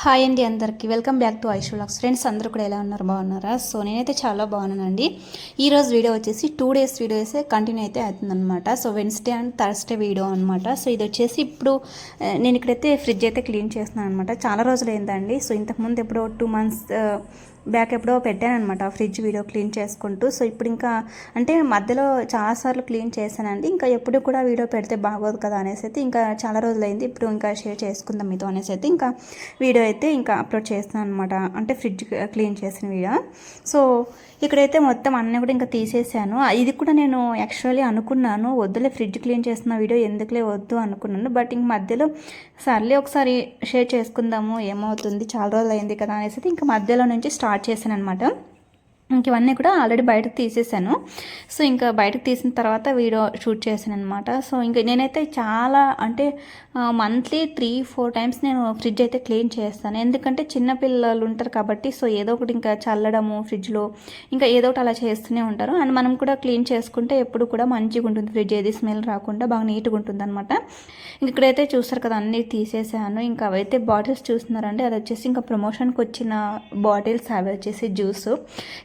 Hi అండి అందరికీ. Welcome back to Aishulax friends అందరూ కూడా ఎలా ఉన్నారు? బాగున్నారా? సో నేనైతే చాలా బాగున్నానండి. ఈరోజు వీడియో వచ్చేసి టూ డేస్ వీడియోస్ కంటిన్యూ అయితే అవుతుందన్నమాట. So Wednesday and Thursday video అనమాట సో ఇది వచ్చేసి ఇప్పుడు నేను ఇక్కడైతే ఫ్రిడ్జ్ అయితే క్లీన్ చేస్తున్నాను అనమాట చాలా రోజులు అయిందండి సో ఇంతకుముందు ఎప్పుడో టూ మంత్స్ బ్యాక్ ఎప్పుడో పెట్టాను అనమాట ఫ్రిడ్జ్ వీడియో క్లీన్ చేసుకుంటూ. సో ఇప్పుడు ఇంకా అంటే మధ్యలో చాలాసార్లు క్లీన్ చేశానండి. ఇంకా ఎప్పుడు కూడా వీడియో పెడితే బాగోదు కదా అనేసి అయితే ఇంకా చాలా రోజులైంది. ఇప్పుడు ఇంకా షేర్ చేసుకుందాం మీతో అనేసి అయితే ఇంకా వీడియో అయితే ఇంకా అప్లోడ్ చేస్తున్నాను అనమాట అంటే ఫ్రిడ్జ్ క్లీన్ చేసిన వీడియో. సో ఇక్కడైతే మొత్తం అన్నీ కూడా ఇంకా తీసేసాను. ఇది కూడా నేను యాక్చువల్లీ అనుకున్నాను. వద్దులే ఫ్రిడ్జ్ క్లీన్ చేస్తున్న వీడియో ఎందుకులే వద్దు అనుకున్నాను. బట్ ఇంక మధ్యలో సర్లే ఒకసారి షేర్ చేసుకుందాము ఏమవుతుంది చాలా రోజులు అయింది కదా అనేసి ఇంకా మధ్యలో నుంచి స్టార్ట్ చేశాను అనమాట ఇంక ఇవన్నీ కూడా ఆల్రెడీ బయటకు తీసేసాను. సో ఇంకా బయటకు తీసిన తర్వాత వీడియో షూట్ చేశాను అనమాట సో ఇంకా నేనైతే చాలా అంటే మంత్లీ త్రీ ఫోర్ టైమ్స్ నేను ఫ్రిడ్జ్ అయితే క్లీన్ చేస్తాను. ఎందుకంటే చిన్న పిల్లలు ఉంటారు కాబట్టి సో ఏదో ఒకటి ఇంకా చల్లడము ఫ్రిడ్జ్లో ఇంకా ఏదో ఒకటి అలా చేస్తూనే ఉంటారు. అండ్ మనం కూడా క్లీన్ చేసుకుంటే ఎప్పుడు కూడా మంచిగా ఉంటుంది. ఫ్రిడ్జ్ ఏది స్మెల్ రాకుండా బాగా నీట్గా ఉంటుంది అనమాట ఇక్కడైతే చూస్తారు కదా అన్నీ తీసేసాను. ఇంకా అవైతే బాటిల్స్ చూస్తున్నారండి. అది వచ్చేసి ఇంకా ప్రమోషన్కి వచ్చిన బాటిల్స్ అవి వచ్చేసి జ్యూస్.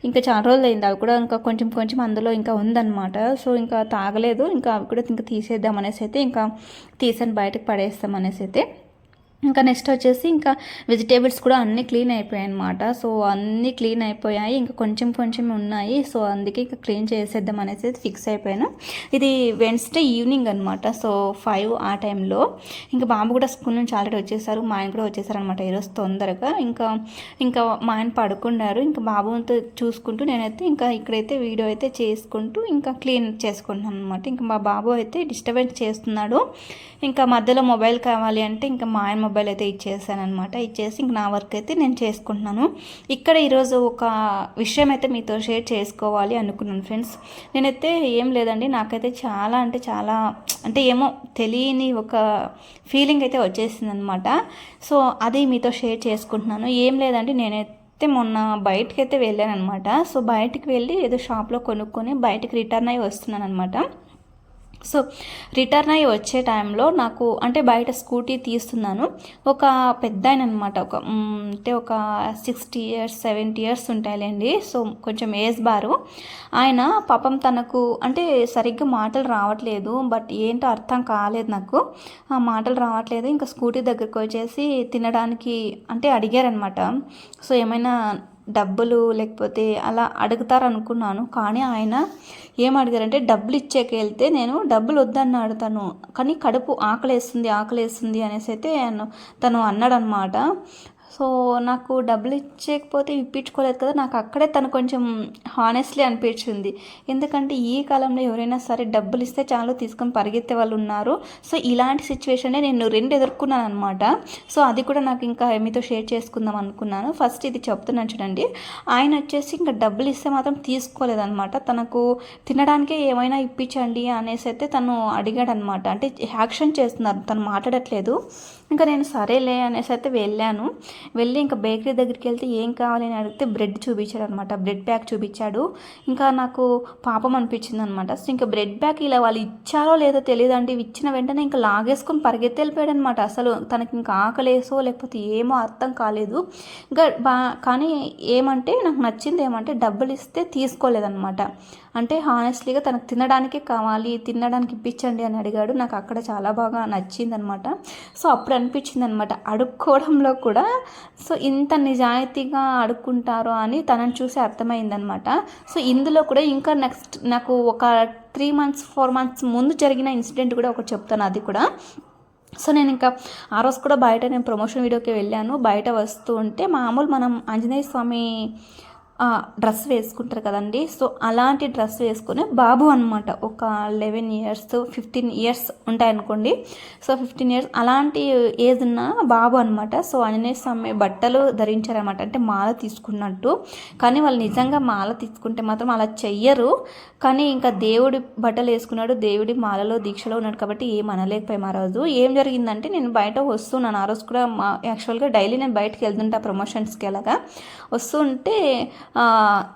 ఇంకా చాలా రోజులు అయింది అవి కూడా ఇంకా కొంచెం కొంచెం అందులో ఇంకా ఉందన్నమాట. సో ఇంకా తాగలేదు. ఇంకా అవి కూడా ఇంకా తీసేద్దాం అనేసి అయితే ఇంకా తీసాను బయటకు పడేస్తాం అనేసి అయితే ఇంకా నెక్స్ట్ వచ్చేసి ఇంకా వెజిటేబుల్స్ కూడా అన్నీ క్లీన్ అయిపోయాయి అనమాట సో అన్నీ క్లీన్ అయిపోయాయి. ఇంకా కొంచెం కొంచెం ఉన్నాయి. సో అందుకే ఇంకా క్లీన్ చేసేద్దాం అనేసి ఫిక్స్ అయిపోయాను. ఇది వెన్స్డే ఈవినింగ్ అనమాట సో ఫైవ్ ఆ టైంలో ఇంకా బాబు కూడా స్కూల్ నుంచి ఆల్రెడీ వచ్చేసారు. మా ఆయన కూడా వచ్చేసారు అనమాట ఈరోజు తొందరగా. ఇంకా ఇంకా మా ఆయన పడుకున్నారు. ఇంకా బాబుతో చూసుకుంటూ నేనైతే ఇంకా ఇక్కడైతే వీడియో అయితే చేసుకుంటూ ఇంకా క్లీన్ చేసుకుంటున్నాను అనమాట ఇంకా మా బాబు అయితే డిస్టర్బెన్స్ చేస్తున్నాడు. ఇంకా మధ్యలో మొబైల్ కావాలి అంటే ఇంకా మా ఆయన మొబైల్ అయితే ఇచ్చేసాను అనమాట ఇచ్చేసి ఇంక నా వర్క్ అయితే నేను చేసుకుంటున్నాను. ఇక్కడ ఈరోజు ఒక విషయం అయితే మీతో షేర్ చేసుకోవాలి అనుకున్నాను ఫ్రెండ్స్. నేనైతే ఏం లేదండి నాకైతే చాలా అంటే చాలా అంటే ఏమో తెలియని ఒక ఫీలింగ్ అయితే వచ్చేసింది అనమాట సో అది మీతో షేర్ చేసుకుంటున్నాను. ఏం లేదండి నేనైతే అయితే మొన్న బయటకి అయితే వెళ్ళాను అనమాట సో బయటికి వెళ్ళి ఏదో షాప్లో కొనుక్కొని బయటకు రిటర్న్ అయ్యి వస్తున్నాను అనమాట సో రిటర్న్ అయ్యి వచ్చే టైంలో నాకు అంటే బయట స్కూటీ తీస్తున్నాను. ఒక పెద్ద ఆయన అనమాట ఒక అంటే ఒక సిక్స్టీ ఇయర్స్ సెవెంటీ ఇయర్స్ ఉంటాయిలేండి. సో కొంచెం ఏజ్ బారు. ఆయన పాపం తనకు అంటే సరిగ్గా మాటలు రావట్లేదు బట్ ఏంటో అర్థం కాలేదు నాకు. ఆ మాటలు రావట్లేదు ఇంకా స్కూటీ దగ్గరికి వచ్చేసి తినడానికి అంటే అడిగారనమాట. సో ఏమైనా డబ్బులు లేకపోతే అలా అడుగుతారు అనుకున్నాను కానీ ఆయన ఏం అడిగారంటే డబ్బులు ఇచ్చేకి వెళ్తే నేను డబ్బులు వద్దన్నాడు తను. కానీ కడుపు ఆకలేస్తుంది ఆకలేస్తుంది అనేసి అయితే తను అన్నాడనమాట. సో నాకు డబ్బులు ఇచ్చేయకపోతే ఇప్పించుకోలేదు కదా నాకు అక్కడే తను కొంచెం హానెస్ట్లీ అనిపించింది. ఎందుకంటే ఈ కాలంలో ఎవరైనా సరే డబ్బులు ఇస్తే చాలు తీసుకొని పరిగెత్తే వాళ్ళు ఉన్నారు. సో ఇలాంటి సిచ్యువేషనే నేను రెండు ఎదుర్కొన్నాను అనమాట సో అది కూడా నాకు ఇంకా మీతో షేర్ చేసుకుందాం అనుకున్నాను. ఫస్ట్ ఇది చెప్తున్నాను చూడండి. ఆయన వచ్చేసి ఇంకా డబ్బులు ఇస్తే మాత్రం తీసుకోలేదనమాట తనకు తినడానికే ఏమైనా ఇప్పించండి అనేసి అయితే తను అడిగాడనమాట అంటే యాక్షన్ చేస్తున్నారు తను మాట్లాడట్లేదు. ఇంకా నేను సరేలే అనేసి అయితే వెళ్ళాను. వెళ్ళి ఇంకా బేకరీ దగ్గరికి వెళ్తే ఏం కావాలి అని అడిగితే బ్రెడ్ చూపించాడు అనమాట బ్రెడ్ ప్యాక్ చూపించాడు. ఇంకా నాకు పాపం అనిపించింది అనమాట సో ఇంకా బ్రెడ్ ప్యాక్ ఇలా వాళ్ళు ఇచ్చారో లేదో తెలియదండి. ఇచ్చిన వెంటనే ఇంకా లాగేసుకొని పరిగెత్తి వెళ్ళిపోయాడు అనమాట అసలు తనకి ఇంకా ఆకలేసో లేకపోతే ఏమో అర్థం కాలేదు. ఇంకా బా కానీ ఏమంటే నాకు నచ్చింది ఏమంటే డబ్బులు ఇస్తే తీసుకోలేదన్నమాట అంటే హానెస్ట్లీగా తనకు తినడానికే కావాలి తినడానికి ఇప్పించండి అని అడిగాడు. నాకు అక్కడ చాలా బాగా నచ్చిందనమాట. సో అప్పుడు అనిపించింది అనమాట అడుక్కోవడంలో కూడా సో ఇంత నిజాయితీగా అడుక్కుంటారు అని తనని చూసి అర్థమైందనమాట. సో ఇందులో కూడా ఇంకా నెక్స్ట్ నాకు ఒక త్రీ మంత్స్ ఫోర్ మంత్స్ ముందు జరిగిన ఇన్సిడెంట్ కూడా ఒకటి చెప్తాను అది కూడా. సో నేను ఇంకా ఆ రోజు కూడా బయట నేను ప్రమోషన్ వీడియోకి వెళ్ళాను. బయట వస్తూ ఉంటే మామూలు మనం ఆంజనేయ స్వామి డ్రెస్ వేసుకుంటారు కదండి. సో అలాంటి డ్రెస్ వేసుకుని బాబు అనమాట ఒక లెవెన్ ఇయర్స్ ఫిఫ్టీన్ ఇయర్స్ ఉంటాయనుకోండి. సో ఫిఫ్టీన్ ఇయర్స్ అలాంటి ఏజ్ ఉన్న బాబు అనమాట సో ఆంజనేయ స్వామి బట్టలు ధరించారనమాట అంటే మాల తీసుకున్నట్టు. కానీ వాళ్ళు నిజంగా మాల తీసుకుంటే మాత్రం అలా చెయ్యరు. కానీ ఇంకా దేవుడి బట్టలు వేసుకున్నాడు దేవుడి మాలలో దీక్షలో ఉన్నాడు కాబట్టి ఏం అనలేకపోయాం ఆ రోజు. ఏం జరిగిందంటే నేను బయట వస్తున్నాను. ఆ రోజు కూడా మా యాక్చువల్గా డైలీ నేను బయటకు వెళ్తుంటా ప్రమోషన్స్కి అలాగా. వస్తుంటే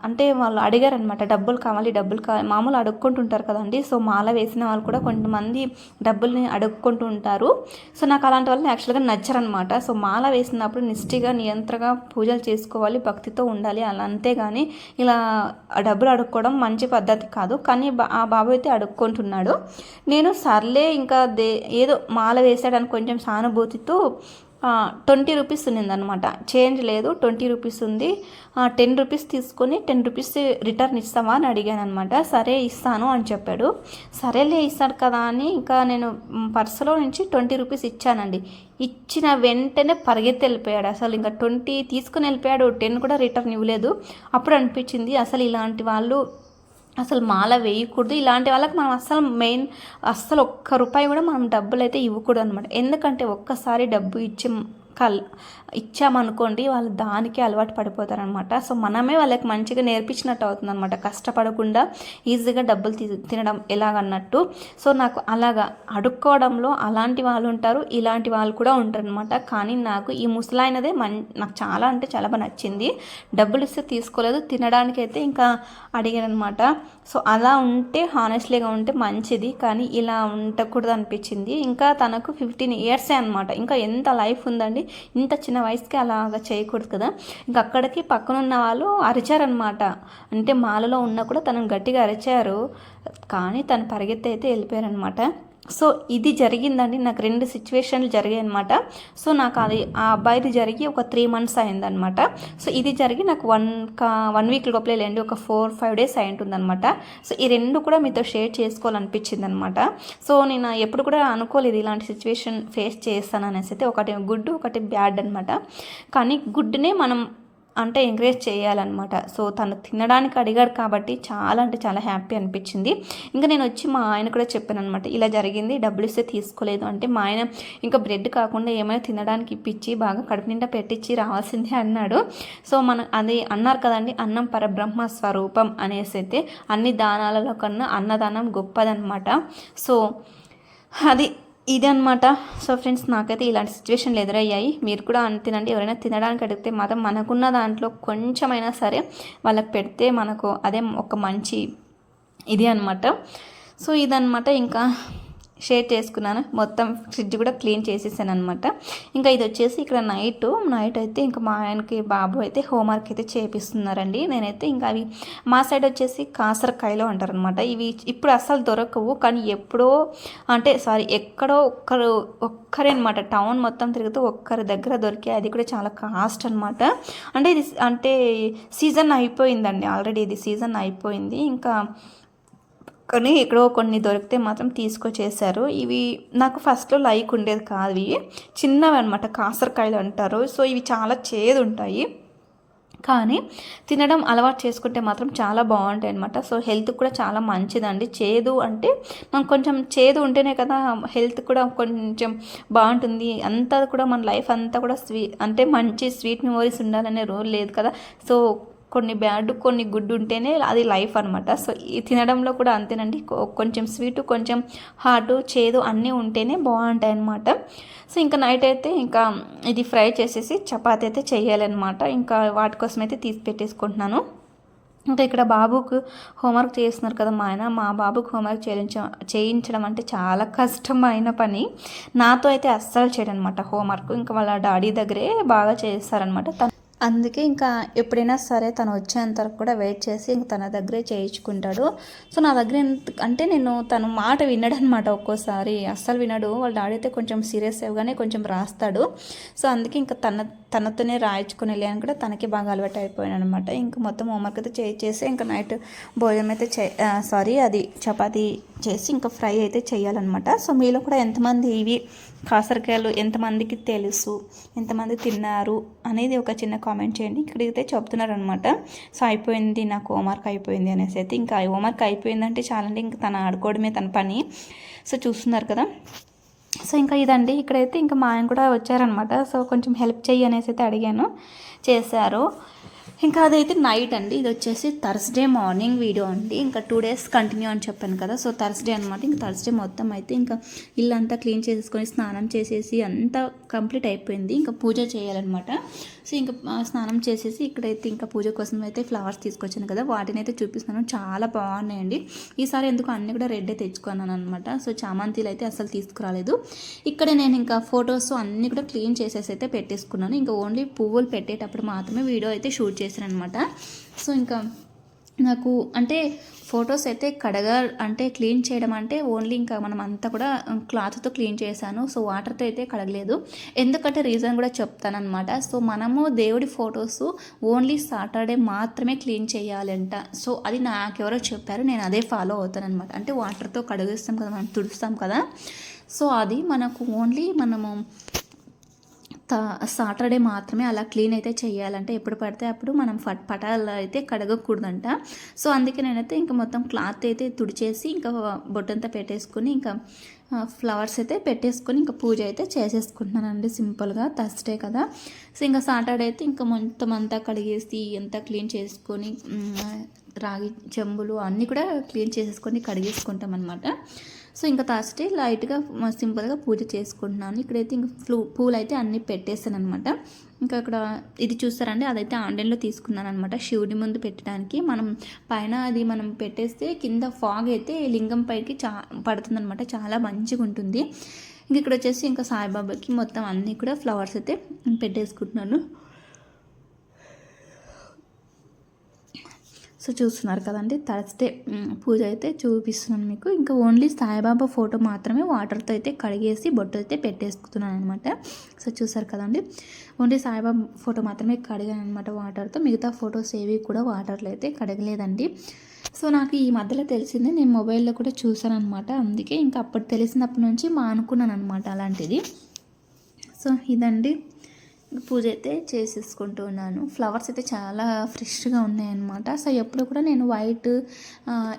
అంటే వాళ్ళు అడిగారనమాట డబ్బులు కావాలి డబ్బులు కావాలి మామూలు అడుక్కుంటుంటారు కదండి సో మాల వేసిన వాళ్ళు కూడా కొంతమంది డబ్బుల్ని అడుక్కుంటూ ఉంటారు. సో నాకు అలాంటి వాళ్ళని యాక్చువల్గా నచ్చరనమాట సో మాల వేసినప్పుడు నిష్టిగా నియంత్రగా పూజలు చేసుకోవాలి భక్తితో ఉండాలి అలా అంతేగాని ఇలా డబ్బులు అడుక్కోవడం మంచి పద్ధతి కాదు. కానీ బా- ఆ బాబు అయితే అడుక్కుంటున్నాడు. నేను సర్లే ఇంకా దే ఏదో మాల వేసాడని కొంచెం సానుభూతితో ట్వంటీ రూపీస్ ఉన్నిందనమాట. చేంజ్ లేదు ట్వంటీ రూపీస్ ఉంది. టెన్ రూపీస్ తీసుకొని టెన్ రూపీస్ రిటర్న్ ఇస్తావా అని అడిగాను అనమాట సరే ఇస్తాను అని చెప్పాడు. సరేలే ఇస్తాడు కదా అని ఇంకా నేను పర్సులో నుంచి ట్వంటీ రూపీస్ ఇచ్చానండి. ఇచ్చిన వెంటనే పరిగెత్తి వెళ్ళిపోయాడు. అసలు ఇంకా ట్వంటీ తీసుకుని వెళ్ళిపోయాడు. టెన్ కూడా రిటర్న్ ఇవ్వలేదు. అప్పుడు అనిపించింది అసలు ఇలాంటి వాళ్ళు అసలు మాల వేయకూడదు. ఇలాంటి వాళ్ళకి మనం అస్సలు మెయిన్ అస్సలు ఒక్క రూపాయి కూడా మనం డబ్బులు అయితే ఇవ్వకూడదు అనమాట ఎందుకంటే ఒక్కసారి డబ్బు ఇచ్చి కల్ ఇచ్చామనుకోండి వాళ్ళు దానికి అలవాటు పడిపోతారనమాట. సో మనమే వాళ్ళకి మంచిగా నేర్పించినట్టు అవుతుంది అనమాట కష్టపడకుండా ఈజీగా డబ్బులు తీ తినడం ఎలాగన్నట్టు. సో నాకు అలాగా అడుక్కోవడంలో అలాంటి వాళ్ళు ఉంటారు ఇలాంటి వాళ్ళు కూడా ఉంటారు అనమాట కానీ నాకు ఈ ముసలాయినదే మన్ నాకు చాలా అంటే చాలా బాగా నచ్చింది. డబ్బులు ఇస్తే తీసుకోలేదు తినడానికైతే ఇంకా అడిగారనమాట. సో అలా ఉంటే హానెస్ట్లీగా ఉంటే మంచిది కానీ ఇలా ఉండకూడదు అనిపించింది ఇంకా తనకు ఫిఫ్టీన్ ఇయర్సే అనమాట. ఇంకా ఎంత లైఫ్ ఉందండి ఇంత చిన్న వయసుకి అలాగా చేయకూడదు కదా. ఇంకా అక్కడికి పక్కన ఉన్న వాళ్ళు అరిచారనమాట అంటే మాలలో ఉన్నా కూడా తనను గట్టిగా అరిచారు. కానీ తను పరిగెత్తి అయితే వెళ్ళిపోయారనమాట సో ఇది జరిగిందండి. నాకు రెండు సిచ్యువేషన్లు జరిగాయి అనమాట సో నాకు అది ఆ అబ్బాయిది జరిగి ఒక త్రీ మంత్స్ అయిందనమాట సో ఇది జరిగి నాకు వన్ కా వన్ వీక్ లోపలే లేండి ఒక ఫోర్ ఫైవ్ డేస్ అయి ఉంటుందన్నమాట సో ఈ రెండు కూడా మీతో షేర్ చేసుకోవాలనిపించింది అనమాట సో నేను ఎప్పుడు కూడా అనుకోలేదు ఇలాంటి సిచ్యువేషన్ ఫేస్ చేస్తాను అనేసి అయితే ఒకటి గుడ్ ఒకటి బ్యాడ్ అనమాట కానీ గుడ్నే మనం అంటే ఎంకరేజ్ చేయాలన్నమాట. సో తను తినడానికి అడిగాడు కాబట్టి చాలా అంటే చాలా హ్యాపీ అనిపించింది. ఇంకా నేను వచ్చి మా ఆయన కూడా చెప్పాను అనమాట ఇలా జరిగింది డబ్బులు ఇస్తే తీసుకోలేదు అంటే మా ఆయన ఇంకా బ్రెడ్ కాకుండా ఏమైనా తినడానికి ఇప్పించి బాగా కడుపు నిండా పెట్టించి రావాల్సిందే అన్నాడు. సో మన అది అన్నారు కదండి అన్నం పరబ్రహ్మ స్వరూపం అనేసి అయితే అన్ని దానాలలో కన్నా అన్నదానం గొప్పదనమాట సో అది ఇది సో ఫ్రెండ్స్ నాకైతే ఇలాంటి సిచ్యువేషన్లు ఎదురయ్యాయి. మీరు కూడా అంతేనండి ఎవరైనా తినడానికి అడిగితే మాత్రం మనకున్న దాంట్లో కొంచెమైనా సరే వాళ్ళకి పెడితే మనకు అదే ఒక మంచి ఇది అనమాట సో ఇదనమాట ఇంకా షేర్ చేసుకున్నాను. మొత్తం ఫ్రిడ్జ్ కూడా క్లీన్ చేసేసాను అనమాట ఇంకా ఇది వచ్చేసి ఇక్కడ నైట్ నైట్ అయితే ఇంకా మా ఆయనకి బాబు అయితే హోంవర్క్ అయితే చేపిస్తున్నారండి. నేనైతే ఇంకా అవి మా సైడ్ వచ్చేసి కాసరకాయలు అంటారు అనమాట ఇవి ఇప్పుడు అస్సలు దొరకవు కానీ ఎప్పుడో అంటే సారీ ఎక్కడో ఒక్కరు ఒక్కరే అనమాట టౌన్ మొత్తం తిరుగుతూ ఒక్కరి దగ్గర దొరికే అది కూడా చాలా కాస్ట్ అనమాట అంటే ఇది అంటే సీజన్ అయిపోయిందండి. ఆల్రెడీ ఇది సీజన్ అయిపోయింది. ఇంకా కానీ ఎక్కడో కొన్ని దొరికితే మాత్రం తీసుకొచ్చేసారు ఇవి నాకు ఫస్ట్లో లైక్ ఉండేది కాదు ఇవి. చిన్నవి అనమాట కాసరకాయలు అంటారు. సో ఇవి చాలా చేదు ఉంటాయి కానీ తినడం అలవాటు చేసుకుంటే మాత్రం చాలా బాగుంటాయి అనమాట సో హెల్త్ కూడా చాలా మంచిదండి. చేదు అంటే మనం కొంచెం చేదు ఉంటేనే కదా హెల్త్ కూడా కొంచెం బాగుంటుంది. అంతా కూడా మన లైఫ్ అంతా కూడా స్వీ అంటే మంచి స్వీట్ మెమోరీస్ ఉండాలనే రూల్ లేదు కదా. సో కొన్ని బ్యాడ్ కొన్ని గుడ్ ఉంటేనే అది లైఫ్ అనమాట సో ఈ తినడంలో కూడా అంతేనండి. కొ- కొంచెం స్వీట్ కొంచెం హాటు చేదు అన్నీ ఉంటేనే బాగుంటాయి అనమాట సో ఇంకా నైట్ అయితే ఇంకా ఇది ఫ్రై చేసేసి చపాతీ అయితే చేయాలన్నమాట. ఇంకా వాటి కోసం అయితే తీసి పెట్టేసుకుంటున్నాను. ఇంకా ఇక్కడ బాబుకు హోంవర్క్ చేస్తున్నారు కదా మా ఆయన. మా బాబుకు హోంవర్క్ చేయించ చేయించడం అంటే చాలా కష్టమైన పని. నాతో అయితే అస్సలు చేయడం అనమాట హోంవర్క్. ఇంకా వాళ్ళ డాడీ దగ్గరే బాగా చేస్తారనమాట తను అందుకే ఇంకా ఎప్పుడైనా సరే తను వచ్చేంత వరకు కూడా వెయిట్ చేసి ఇంక తన దగ్గరే చేయించుకుంటాడు. సో నా దగ్గర అంటే నేను తను మాట వినడు అనమాట ఒక్కోసారి. అస్సలు వినడు. వాళ్ళు డాడీ అయితే కొంచెం సీరియస్ అవ్వగానే కొంచెం రాస్తాడు. సో అందుకే ఇంకా తన తనతోనే రాయించుకుని వెళ్ళి అని కూడా తనకి బాగా అలవాటు అయిపోయాను అనమాట ఇంకా మొత్తం హోంవర్క్ అయితే చేసి ఇంకా నైట్ భోజనం అయితే చే సారీ అది చపాతీ చేసి ఇంకా ఫ్రై అయితే చేయాలన్నమాట. సో మీలో కూడా ఎంతమంది ఇవి కాసరకాయలు ఎంతమందికి తెలుసు ఎంతమంది తిన్నారు అనేది ఒక చిన్న కామెంట్ చేయండి. ఇక్కడైతే చెప్తున్నారు అనమాట సో అయిపోయింది నాకు హోంవర్క్ అయిపోయింది అనేసి అయితే ఇంకా హోంవర్క్ అయిపోయిందంటే చాలండి ఇంకా తను ఆడుకోవడమే తన పని. సో చూస్తున్నారు కదా. సో ఇంకా ఇదండి. ఇక్కడైతే ఇంకా మా ఆయన కూడా వచ్చారనమాట సో కొంచెం హెల్ప్ చెయ్యి అనేసి అయితే అడిగాను. చేశారు. ఇంకా అదైతే నైట్ అండి. ఇది వచ్చేసి థర్స్డే మార్నింగ్ వీడియో అండి. ఇంకా టూ డేస్ కంటిన్యూ అని చెప్పాను కదా. సో థర్స్డే అనమాట ఇంకా థర్స్డే మొత్తం అయితే ఇంకా ఇల్లు అంతా క్లీన్ చేసుకొని స్నానం చేసేసి అంతా కంప్లీట్ అయిపోయింది. ఇంకా పూజ చేయాలన్నమాట. సో ఇంకా స్నానం చేసేసి ఇక్కడైతే ఇంకా పూజ కోసం అయితే ఫ్లవర్స్ తీసుకొచ్చాను కదా వాటిని అయితే చూపిస్తున్నాను. చాలా బాగున్నాయండి. ఈసారి ఎందుకు అన్నీ కూడా రెడ్ తెచ్చుకున్నాను అనమాట సో చామంతిలు అయితే అసలు తీసుకురాలేదు. ఇక్కడ నేను ఇంకా ఫొటోస్ అన్నీ కూడా క్లీన్ చేసేసి అయితే పెట్టేసుకున్నాను. ఇంకా ఓన్లీ పువ్వులు పెట్టేటప్పుడు మాత్రమే వీడియో అయితే షూట్ చేశాను అనమాట సో ఇంకా నాకు అంటే ఫొటోస్ అయితే కడగ అంటే క్లీన్ చేయడం అంటే ఓన్లీ ఇంకా మనం అంతా కూడా క్లాత్తో క్లీన్ చేశాను. సో వాటర్తో అయితే కడగలేదు. ఎందుకంటే రీజన్ కూడా చెప్తానమాట సో మనము దేవుడి ఫొటోస్ ఓన్లీ సాటర్డే మాత్రమే క్లీన్ చేయాలంట. సో అది నాకెవరో చెప్పారు. నేను అదే ఫాలో అవుతానమాట అంటే వాటర్తో కడిగిస్తాం కదా మనం తుడుస్తాం కదా. సో అది మనకు ఓన్లీ మనము సాటర్డే మాత్రమే అలా క్లీన్ అయితే చేయాలంటే ఎప్పుడు పడితే అప్పుడు మనం ఫట్ పటాలు అయితే కడగకూడదంట. సో అందుకే నేనైతే ఇంకా మొత్తం క్లాత్ అయితే తుడిచేసి ఇంకా బొట్టంతా పెట్టేసుకుని ఇంకా ఫ్లవర్స్ అయితే పెట్టేసుకొని ఇంకా పూజ అయితే చేసేసుకుంటున్నానండి సింపుల్గా థర్స్డే కదా. సో ఇంకా సాటర్డే అయితే ఇంకా మొత్తం అంతా కడిగేసి అంతా క్లీన్ చేసుకొని రాగి చెంబులు అన్నీ కూడా క్లీన్ చేసేసుకొని కడిగేసుకుంటాం అనమాట సో ఇంకా థర్స్డే లైట్గా సింపుల్గా పూజ చేసుకుంటున్నాను. ఇక్కడైతే ఇంకా ఫ్లూ పూలు అయితే అన్నీ పెట్టేస్తాను అనమాట ఇంకా అక్కడ ఇది చూస్తారండి అదైతే ఆన్లైన్లో తీసుకున్నాను అనమాట శివుడి ముందు పెట్టడానికి మనం పైన అది మనం పెట్టేస్తే కింద ఫాగ్ అయితే లింగం పైకి చా పడుతుందనమాట. చాలా మంచిగా ఉంటుంది ఇంక ఇక్కడ వచ్చేసి ఇంకా సాయిబాబాకి మొత్తం అన్నీ కూడా ఫ్లవర్స్ అయితే పెట్టేసుకుంటున్నాను. సో చూస్తున్నారు కదండి. థర్స్డే పూజ అయితే చూపిస్తున్నాను మీకు. ఇంకా ఓన్లీ సాయిబాబా ఫోటో మాత్రమే వాటర్తో అయితే కడిగేసి బొట్టు అయితే పెట్టేసుకుతున్నాను అనమాట సో చూసారు కదండి. ఓన్లీ సాయిబాబా ఫోటో మాత్రమే కడిగాను అనమాట వాటర్తో. మిగతా ఫొటోస్ ఏవి కూడా వాటర్లో అయితే కడగలేదండి. సో నాకు ఈ మధ్యలో తెలిసింది నేను మొబైల్లో కూడా చూసాను అనమాట అందుకే ఇంకా అప్పుడు తెలిసినప్పటి నుంచి మా అనుకున్నాను అనమాట అలాంటిది. సో ఇదండి. పూజ అయితే చేసేసుకుంటూ ఉన్నాను. ఫ్లవర్స్ అయితే చాలా ఫ్రెష్గా ఉన్నాయన్నమాట. సో ఎప్పుడు కూడా నేను వైట్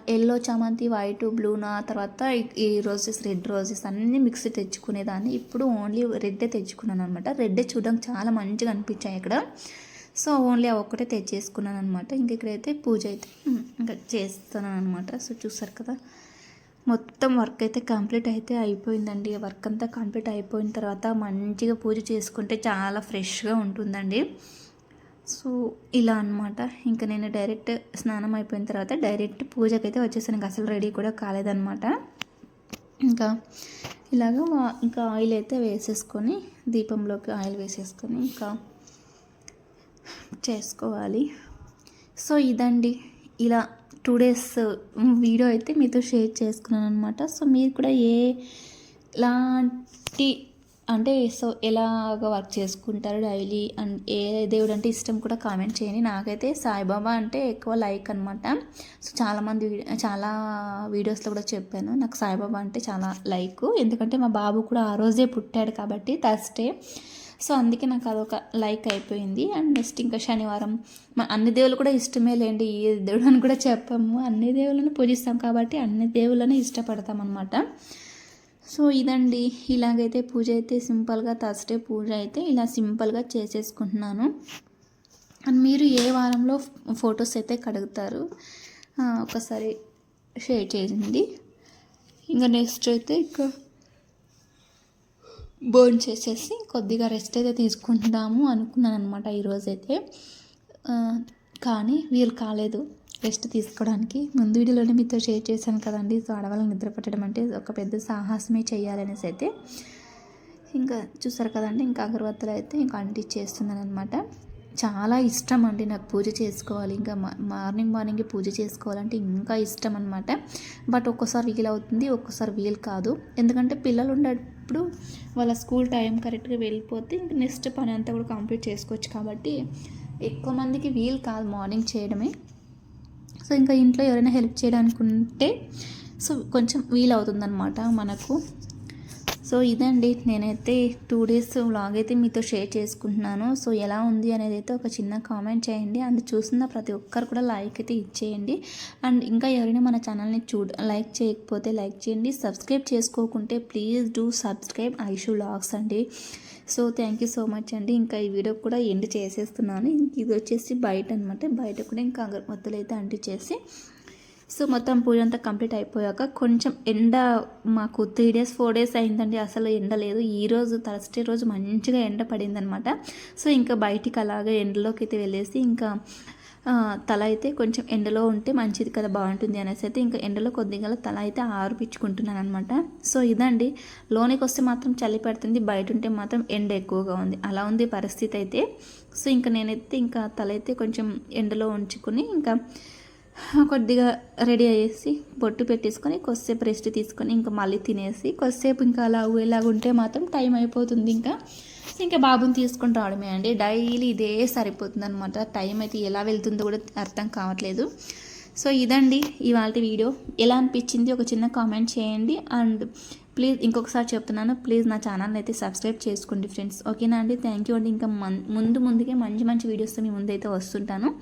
ఎల్లో చామంతి వైట్ బ్లూనా తర్వాత ఈ- రోజెస్ రెడ్ రోజెస్ అన్నీ మిక్స్ తెచ్చుకునేదాన్ని. ఇప్పుడు ఓన్లీ రెడ్డే తెచ్చుకున్నాను అనమాట రెడ్డే చూడడానికి చాలా మంచిగా అనిపించాయి ఇక్కడ సో ఓన్లీ ఆ ఒక్కటే తెచ్చేసుకున్నాను అనమాట ఇంక ఇక్కడైతే పూజ అయితే ఇంకా చేస్తున్నాను అనమాట సో చూసారు కదా. మొత్తం వర్క్ అయితే కంప్లీట్ అయితే అయిపోయిందండి. వర్క్ అంతా కంప్లీట్ అయిపోయిన తర్వాత మంచిగా పూజ చేసుకుంటే చాలా ఫ్రెష్గా ఉంటుందండి. సో ఇలా అన్నమాట. ఇంకా నేను డైరెక్ట్ స్నానం అయిపోయిన తర్వాత డైరెక్ట్ పూజకైతే వచ్చేసాను. ఇంకా అసలు రెడీ కూడా కాలేదన్నమాట. ఇంకా ఇలాగ ఇంకా ఆయిల్ అయితే వేసేసుకొని దీపంలోకి ఆయిల్ వేసేసుకొని ఇంకా చేసుకోవాలి. సో ఇదండి. ఇలా టూ డేస్ వీడియో అయితే మీతో షేర్ చేసుకున్నాను అనమాట సో మీరు కూడా ఏ ఎలాంటి అంటే సో ఎలాగ వర్క్ చేసుకుంటారు డైలీ అండ్ ఏ దేవుడు అంటే ఇష్టం కూడా కామెంట్ చేయండి. నాకైతే సాయిబాబా అంటే ఎక్కువ లైక్ అనమాట సో చాలామంది చాలా వీడియోస్లో కూడా చెప్పాను. నాకు సాయిబాబా అంటే చాలా లైక్. ఎందుకంటే మా బాబు కూడా ఆ రోజే పుట్టాడు కాబట్టి థర్స్డే. సో అందుకే నాకు అదొక లైక్ అయిపోయింది. అండ్ నెక్స్ట్ ఇంకా శనివారం మన అన్ని దేవుళ్ళు కూడా ఇష్టమే లేండి. ఈ దేవుడు అని కూడా చెప్పాము. అన్ని దేవుళ్ళని పూజిస్తాం కాబట్టి అన్ని దేవుళ్ళని ఇష్టపడతాం అనమాట సో ఇదండి. ఇలాగైతే పూజ అయితే సింపుల్గా థర్స్డే పూజ అయితే ఇలా సింపుల్గా చేసేసుకుంటున్నాను. అండ్ మీరు ఏ వారంలో ఫొటోస్ అయితే కడుగుతారు? ఒకసారి షేర్ చేయండి. ఇంకా నెక్స్ట్ అయితే ఇంకా బర్న్ చేసేసి కొద్దిగా రెస్ట్ అయితే తీసుకుంటున్నాము అనుకున్నాను అనమాట ఈరోజైతే కానీ వీలు కాలేదు రెస్ట్ తీసుకోవడానికి. ముందు వీడియోలోనే మీతో షేర్ చేశాను కదండి. సో ఆడవాళ్ళని నిద్ర పట్టడం అంటే ఒక పెద్ద సాహసమే చేయాలనేసి అయితే. ఇంకా చూసారు కదండి ఇంకా అగరబత్తులు అయితే ఇంకా అంటిచ్చేస్తున్నాను అనమాట చాలా ఇష్టం అండి నాకు పూజ చేసుకోవాలి. ఇంకా మార్నింగ్ మార్నింగ్ పూజ చేసుకోవాలంటే ఇంకా ఇష్టం అనమాట బట్ ఒక్కోసారి వీలు అవుతుంది ఒక్కోసారి వీలు కాదు. ఎందుకంటే పిల్లలు ఉండేటప్పుడు వాళ్ళ స్కూల్ టైం కరెక్ట్గా వెళ్ళిపోతే ఇంక నెక్స్ట్ పని అంతా కూడా కంప్లీట్ చేసుకోవచ్చు కాబట్టి ఎక్కువ మందికి వీలు కాదు మార్నింగ్ చేయడమే. సో ఇంకా ఇంట్లో ఎవరైనా హెల్ప్ చేయడానికి ఉంటే సో కొంచెం వీలు అవుతుందన్నమాట మనకు. సో ఇదండి. నేనైతే టూ డేస్ వ్లాగ్ అయితే మీతో షేర్ చేసుకుంటున్నాను. సో ఎలా ఉంది అనేది అయితే ఒక చిన్న కామెంట్ చేయండి. అండ్ చూసిన ప్రతి ఒక్కరు కూడా లైక్ అయితే ఇచ్చేయండి. అండ్ ఇంకా ఎవరైనా మన ఛానల్ని చూడ లైక్ చేయకపోతే లైక్ చేయండి. Subscribe చేసుకోకుంటే please do subscribe Aishu vlogs అండి. So thank you so much అండి. ఇంకా ఈ వీడియో కూడా ఎండ్ చేసేస్తున్నాను. ఇంక ఇది వచ్చేసి బయట అనమాట బయట కూడా ఇంకా అగరబత్తులు అయితే అంటించేసి సో మొత్తం పూజ అంతా కంప్లీట్ అయిపోయాక కొంచెం ఎండ మాకు త్రీ డేస్ ఫోర్ డేస్ అయిందండి. అసలు ఎండ లేదు. ఈ రోజు థర్స్డే రోజు మంచిగా ఎండ పడిందనమాట సో ఇంకా బయటికి అలాగే ఎండలోకి అయితే వెళ్ళేసి ఇంకా తల అయితే కొంచెం ఎండలో ఉంటే మంచిది కదా బాగుంటుంది అనేసి అయితే ఇంకా ఎండలో కొద్దిగా తల అయితే ఆరుపించుకుంటున్నాను అనమాట సో ఇదండి. లోనికి వస్తే మాత్రం చలి పెడుతుంది. బయట ఉంటే మాత్రం ఎండ ఎక్కువగా ఉంది. అలా ఉంది పరిస్థితి అయితే. సో ఇంకా నేనైతే ఇంకా తల అయితే కొంచెం ఎండలో ఉంచుకుని ఇంకా కొద్దిగా రెడీ అయ్యేసి బొట్టు పెట్టేసుకొని కొద్దిసేపు రెస్ట్ తీసుకొని ఇంకా మళ్ళీ తినేసి కొద్దిసేపు ఇంకా అలా ఇలాగ ఉంటే మాత్రం టైం అయిపోతుంది ఇంకా. ఇంకా బాబుని తీసుకొని రావడమే అండి. డైలీ ఇదే సరిపోతుంది అనమాట టైం అయితే ఎలా వెళ్తుందో కూడా అర్థం కావట్లేదు. సో ఇదండి ఇవాళ వీడియో. ఎలా అనిపించింది? ఒక చిన్న కామెంట్ చేయండి. అండ్ ప్లీజ్ ఇంకొకసారి చెప్తున్నాను. ప్లీజ్ నా ఛానల్ అయితే సబ్స్క్రైబ్ చేసుకోండి ఫ్రెండ్స్. ఓకేనా అండి? థ్యాంక్ యూ అండి. ఇంకా మన్- ముందు ముందుకే మంచి మంచి వీడియోస్తో మీ ముందైతే వస్తుంటాను.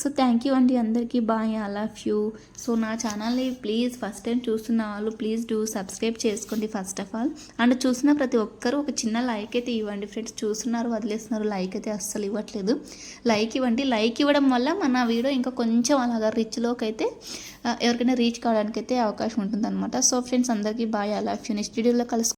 సో థ్యాంక్ యూ అండి అందరికీ. Bye I love you so నా ఛానల్ని ప్లీజ్ ఫస్ట్ టైం చూస్తున్న వాళ్ళు ప్లీజ్ డూ సబ్స్క్రైబ్ చేసుకోండి ఫస్ట్ ఆఫ్ ఆల్ అండ్ చూసిన ప్రతి ఒక్కరూ ఒక చిన్న లైక్ అయితే ఇవ్వండి ఫ్రెండ్స్ చూస్తున్నారు వదిలేస్తున్నారు లైక్ అయితే అస్సలు ఇవ్వట్లేదు. లైక్ ఇవ్వండి. లైక్ ఇవ్వడం వల్ల మన వీడియో ఇంకా కొంచెం అలాగా రిచ్లోకి అయితే ఎవరికైనా రీచ్ కావడానికి అయితే అవకాశం ఉంటుందన్నమాట. సో ఫ్రెండ్స్ అందరికీ bye I love you next వీడియోలో కలుసు